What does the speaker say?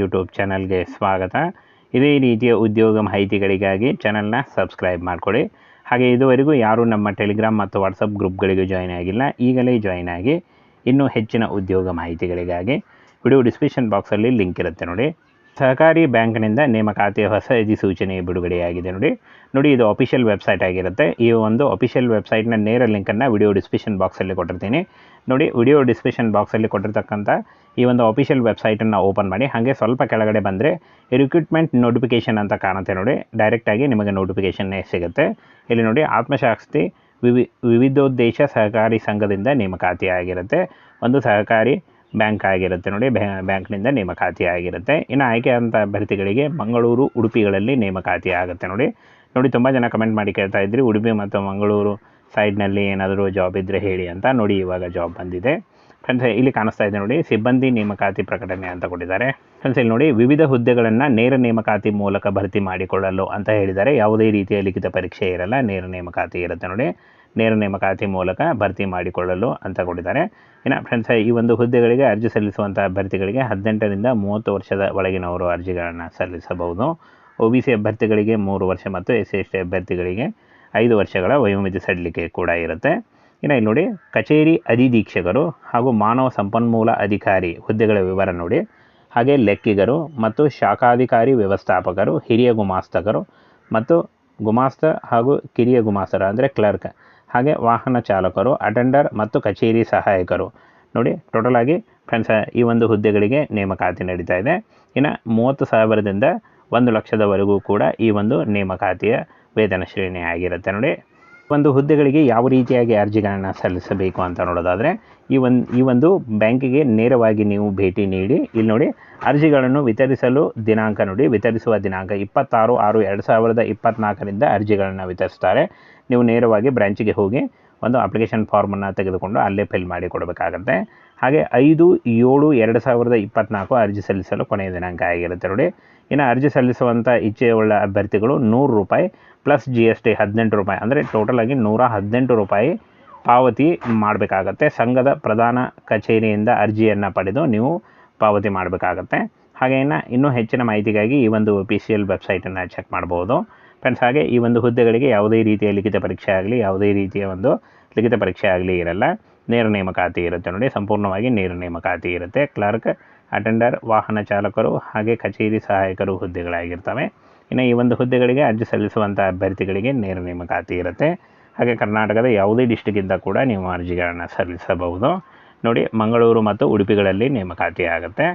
YouTube ಚಾನಲ್ಗೆ ಸ್ವಾಗತ. ಇದೇ ರೀತಿಯ ಉದ್ಯೋಗ ಮಾಹಿತಿಗಳಿಗಾಗಿ ಚಾನಲ್ನ ಸಬ್ಸ್ಕ್ರೈಬ್ ಮಾಡಿಕೊಡಿ. ಹಾಗೆ ಇದುವರೆಗೂ ಯಾರೂ ನಮ್ಮ ಟೆಲಿಗ್ರಾಮ್ ಮತ್ತು ವಾಟ್ಸಪ್ ಗ್ರೂಪ್ಗಳಿಗೂ ಜಾಯ್ನ್ ಆಗಿಲ್ಲ. ಈಗಲೇ ಜಾಯ್ನ್ ಆಗಿ ಇನ್ನೂ ಹೆಚ್ಚಿನ ಉದ್ಯೋಗ ಮಾಹಿತಿಗಳಿಗಾಗಿ ವಿಡಿಯೋ ಡಿಸ್ಕ್ರಿಪ್ಷನ್ ಬಾಕ್ಸಲ್ಲಿ ಲಿಂಕ್ ಇರುತ್ತೆ ನೋಡಿ. ಸಹಕಾರಿ ಬ್ಯಾಂಕ್ನಿಂದ ನೇಮಕಾತಿಯ ಹೊಸ ಅಧಿಸೂಚನೆ ಬಿಡುಗಡೆಯಾಗಿದೆ ನೋಡಿ. ನೋಡಿ, ಇದು ಅಫಿಷಿಯಲ್ ವೆಬ್ಸೈಟ್ ಆಗಿರುತ್ತೆ. ಈ ಒಂದು ಅಫಿಷಿಯಲ್ ವೆಬ್ಸೈಟ್ನ ನೇರ ಲಿಂಕನ್ನು ವಿಡಿಯೋ ಡಿಸ್ಕ್ರಿಪ್ಷನ್ ಬಾಕ್ಸಲ್ಲಿ ಕೊಟ್ಟಿರ್ತೀನಿ. ನೋಡಿ ವಿಡಿಯೋ ಡಿಸ್ಕ್ರಿಪ್ಷನ್ ಬಾಕ್ಸಲ್ಲಿ ಕೊಟ್ಟಿರ್ತಕ್ಕಂಥ ಈ ಒಂದು ಅಫಿಷಿಯಲ್ ವೆಬ್ಸೈಟನ್ನು ಓಪನ್ ಮಾಡಿ. ಹಾಗೆ ಸ್ವಲ್ಪ ಕೆಳಗಡೆ ಬಂದರೆ ರಿಕ್ರೂಟ್ಮೆಂಟ್ ನೋಟಿಫಿಕೇಷನ್ ಅಂತ ಕಾಣುತ್ತೆ ನೋಡಿ. ಡೈರೆಕ್ಟಾಗಿ ನಿಮಗೆ ನೋಟಿಫಿಕೇಷನ್ನೇ ಸಿಗುತ್ತೆ. ಇಲ್ಲಿ ನೋಡಿ ಆತ್ಮಶಾಸ್ತಿ ವಿವಿ, ವಿವಿಧೋದ್ದೇಶ ಸಹಕಾರಿ ಸಂಘದಿಂದ ನೇಮಕಾತಿ ಆಗಿರುತ್ತೆ ಒಂದು ಸಹಕಾರಿ ಬ್ಯಾಂಕ್ ಆಗಿರುತ್ತೆ ನೋಡಿ, ಬ್ಯಾ- ಬ್ಯಾಂಕ್ನಿಂದ ನೇಮಕಾತಿ ಆಗಿರುತ್ತೆ. ಇನ್ನು ಆಯ್ಕೆ ಅಂತ ಅಭ್ಯರ್ಥಿಗಳಿಗೆ ಮಂಗಳೂರು ಉಡುಪಿಗಳಲ್ಲಿ ನೇಮಕಾತಿ ಆಗುತ್ತೆ ನೋಡಿ. ನೋಡಿ, ತುಂಬ ಜನ ಕಮೆಂಟ್ ಮಾಡಿ ಕೇಳ್ತಾ ಇದ್ರಿ, ಉಡುಪಿ ಮತ್ತು ಮಂಗಳೂರು ಸೈಡ್ನಲ್ಲಿ ಏನಾದರೂ ಜಾಬ್ ಇದ್ದರೆ ಹೇಳಿ ಅಂತ ನೋಡಿ, ಇವಾಗ ಜಾಬ್ ಬಂದಿದೆ. ಫ್ರೆಂಡ್ಸ್, ಇಲ್ಲಿ ಕಾಣಿಸ್ತಾ ಇದೆ ನೋಡಿ, ಸಿಬ್ಬಂದಿ ನೇಮಕಾತಿ ಪ್ರಕಟಣೆ ಅಂತ ಕೊಟ್ಟಿದ್ದಾರೆ. ಫ್ರೆಂಡ್ಸ್, ಇಲ್ಲಿ ನೋಡಿ, ವಿವಿಧ ಹುದ್ದೆಗಳನ್ನು ನೇರ ನೇಮಕಾತಿ ಮೂಲಕ ಭರ್ತಿ ಮಾಡಿಕೊಳ್ಳಲು ಅಂತ ಹೇಳಿದ್ದಾರೆ. ಯಾವುದೇ ರೀತಿಯ ಲಿಖಿತ ಪರೀಕ್ಷೆ ಇರಲ್ಲ, ನೇರ ನೇಮಕಾತಿ ಇರುತ್ತೆ ನೋಡಿ. ನೇರ ನೇಮಕಾತಿ ಮೂಲಕ ಭರ್ತಿ ಮಾಡಿಕೊಳ್ಳಲು ಅಂತ ಕೊಟ್ಟಿದ್ದಾರೆ. ಇನ್ನು ಫ್ರೆಂಡ್ಸ್ ಈ ಒಂದು ಹುದ್ದೆಗಳಿಗೆ ಅರ್ಜಿ ಸಲ್ಲಿಸುವಂಥ ಅಭ್ಯರ್ಥಿಗಳಿಗೆ ಹದಿನೆಂಟರಿಂದ ಮೂವತ್ತು ವರ್ಷದ ಒಳಗಿನವರು ಅರ್ಜಿಗಳನ್ನು ಸಲ್ಲಿಸಬಹುದು. ಒ ಬಿ ಸಿ ಅಭ್ಯರ್ಥಿಗಳಿಗೆ ಮೂರು ವರ್ಷ ಮತ್ತು ಎಸ್ ಸಿ ಎಸ್ ಟಿ ಅಭ್ಯರ್ಥಿಗಳಿಗೆ ಐದು ವರ್ಷಗಳ ವಯೋಮಿತಿ ಸಡಿಲಿಕೆ ಕೂಡ ಇರುತ್ತೆ. ಇನ್ನು ಇಲ್ಲಿ ನೋಡಿ, ಕಚೇರಿ ಅಧಿಧೀಕ್ಷಕರು ಹಾಗೂ ಮಾನವ ಸಂಪನ್ಮೂಲ ಅಧಿಕಾರಿ ಹುದ್ದೆಗಳ ವಿವರ ನೋಡಿ. ಹಾಗೆ ಲೆಕ್ಕಿಗರು ಮತ್ತು ಶಾಖಾಧಿಕಾರಿ ವ್ಯವಸ್ಥಾಪಕರು, ಹಿರಿಯ ಗುಮಾಸ್ತಕರು ಮತ್ತು ಗುಮಾಸ್ತ ಹಾಗೂ ಕಿರಿಯ ಗುಮಾಸ್ತರ ಅಂದರೆ ಕ್ಲರ್ಕ್ ಹಾಗೆ ವಾಹನ ಚಾಲಕರು, ಅಟೆಂಡರ್ ಮತ್ತು ಕಚೇರಿ ಸಹಾಯಕರು. ನೋಡಿ ಟೋಟಲ್ ಆಗಿ ಫ್ರೆಂಡ್ಸ್ ಈ ಒಂದು ಹುದ್ದೆಗಳಿಗೆ ನೇಮಕಾತಿ ನಡೀತಾ ಇದೆ. ಇನ್ನು ಮೂವತ್ತು ಸಾವಿರದಿಂದ ಒಂದು ಲಕ್ಷದವರೆಗೂ ಕೂಡ ಈ ಒಂದು ನೇಮಕಾತಿಯ ವೇತನ ಶ್ರೇಣಿ ಆಗಿರುತ್ತೆ. ನೋಡಿ ಒಂದು ಹುದ್ದೆಗಳಿಗೆ ಯಾವ ರೀತಿಯಾಗಿ ಅರ್ಜಿಗಳನ್ನು ಸಲ್ಲಿಸಬೇಕು ಅಂತ ನೋಡೋದಾದರೆ, ಈ ಒಂದು ಈ ಒಂದು ಬ್ಯಾಂಕಿಗೆ ನೇರವಾಗಿ ನೀವು ಭೇಟಿ ನೀಡಿ, ಇಲ್ಲಿ ನೋಡಿ, ಅರ್ಜಿಗಳನ್ನು ವಿತರಿಸಲು ದಿನಾಂಕ ನೋಡಿ, ವಿತರಿಸುವ ದಿನಾಂಕ ಇಪ್ಪತ್ತಾರು ಆರು ಎರಡು ಸಾವಿರದ ಇಪ್ಪತ್ತ್ನಾಲ್ಕರಿಂದ ಅರ್ಜಿಗಳನ್ನು ವಿತರಿಸ್ತಾರೆ. ನೀವು ನೇರವಾಗಿ ಬ್ರ್ಯಾಂಚಿಗೆ ಹೋಗಿ ಒಂದು ಅಪ್ಲಿಕೇಶನ್ ಫಾರ್ಮನ್ನು ತೆಗೆದುಕೊಂಡು ಅಲ್ಲೇ ಫಿಲ್ ಮಾಡಿ ಕೊಡಬೇಕಾಗತ್ತೆ. ಹಾಗೆ ಐದು, ಏಳು, ಎರಡು ಸಾವಿರದ ಇಪ್ಪತ್ತ್ನಾಲ್ಕು ಅರ್ಜಿ ಸಲ್ಲಿಸಲು ಕೊನೆಯ ದಿನಾಂಕ ಆಗಿರುತ್ತೆ ನೋಡಿ. ಇನ್ನು ಅರ್ಜಿ ಸಲ್ಲಿಸುವಂಥ ಇಚ್ಛೆಯುಳ್ಳ ಅಭ್ಯರ್ಥಿಗಳು ನೂರು ರೂಪಾಯಿ ಪ್ಲಸ್ ಜಿ ಎಸ್ ಟಿ ಹದಿನೆಂಟು ರೂಪಾಯಿ. ಅಂದರೆ ಟೋಟಲ್ ಆಗಿ ನೂರ ಹದಿನೆಂಟು ರೂಪಾಯಿ ಪಾವತಿ ಮಾಡಬೇಕಾಗತ್ತೆ. ಸಂಘದ ಪ್ರಧಾನ ಕಚೇರಿಯಿಂದ ಅರ್ಜಿಯನ್ನು ಪಡೆದು ನೀವು ಪಾವತಿ ಮಾಡಬೇಕಾಗತ್ತೆ. ಹಾಗೆ ಇನ್ನು ಇನ್ನೂ ಹೆಚ್ಚಿನ ಮಾಹಿತಿಗಾಗಿ ಈ ಒಂದು ಪಿ ಸಿ ಎಲ್ ವೆಬ್ಸೈಟನ್ನು ಚೆಕ್ ಮಾಡ್ಬೋದು. ಫ್ರೆಂಡ್ಸ್ ಹಾಗೆ ಈ ಒಂದು ಹುದ್ದೆಗಳಿಗೆ ಯಾವುದೇ ರೀತಿಯ ಲಿಖಿತ ಪರೀಕ್ಷೆ ಆಗಲಿ, ಯಾವುದೇ ರೀತಿಯ ಒಂದು ಲಿಖಿತ ಪರೀಕ್ಷೆ ಆಗಲಿ ಇರಲ್ಲ. ನೇರ ನೇಮಕಾತಿ ಇರುತ್ತೆ ನೋಡಿ, ಸಂಪೂರ್ಣವಾಗಿ ನೇರ ನೇಮಕಾತಿ ಇರುತ್ತೆ. ಕ್ಲರ್ಕ್, ಅಟೆಂಡರ್, ವಾಹನ ಚಾಲಕರು ಹಾಗೆ ಕಚೇರಿ ಸಹಾಯಕರು ಹುದ್ದೆಗಳಾಗಿರ್ತವೆ. ಇನ್ನು ಈ ಒಂದು ಹುದ್ದೆಗಳಿಗೆ ಅರ್ಜಿ ಸಲ್ಲಿಸುವಂಥ ಅಭ್ಯರ್ಥಿಗಳಿಗೆ ನೇರ ನೇಮಕಾತಿ ಇರುತ್ತೆ. ಹಾಗೆ ಕರ್ನಾಟಕದ ಯಾವುದೇ ಡಿಸ್ಟಿಕ್ಕಿಂದ ಕೂಡ ನೀವು ಅರ್ಜಿಗಳನ್ನು ಸಲ್ಲಿಸಬಹುದು. ನೋಡಿ, ಮಂಗಳೂರು ಮತ್ತು ಉಡುಪಿಗಳಲ್ಲಿ ನೇಮಕಾತಿ ಆಗುತ್ತೆ.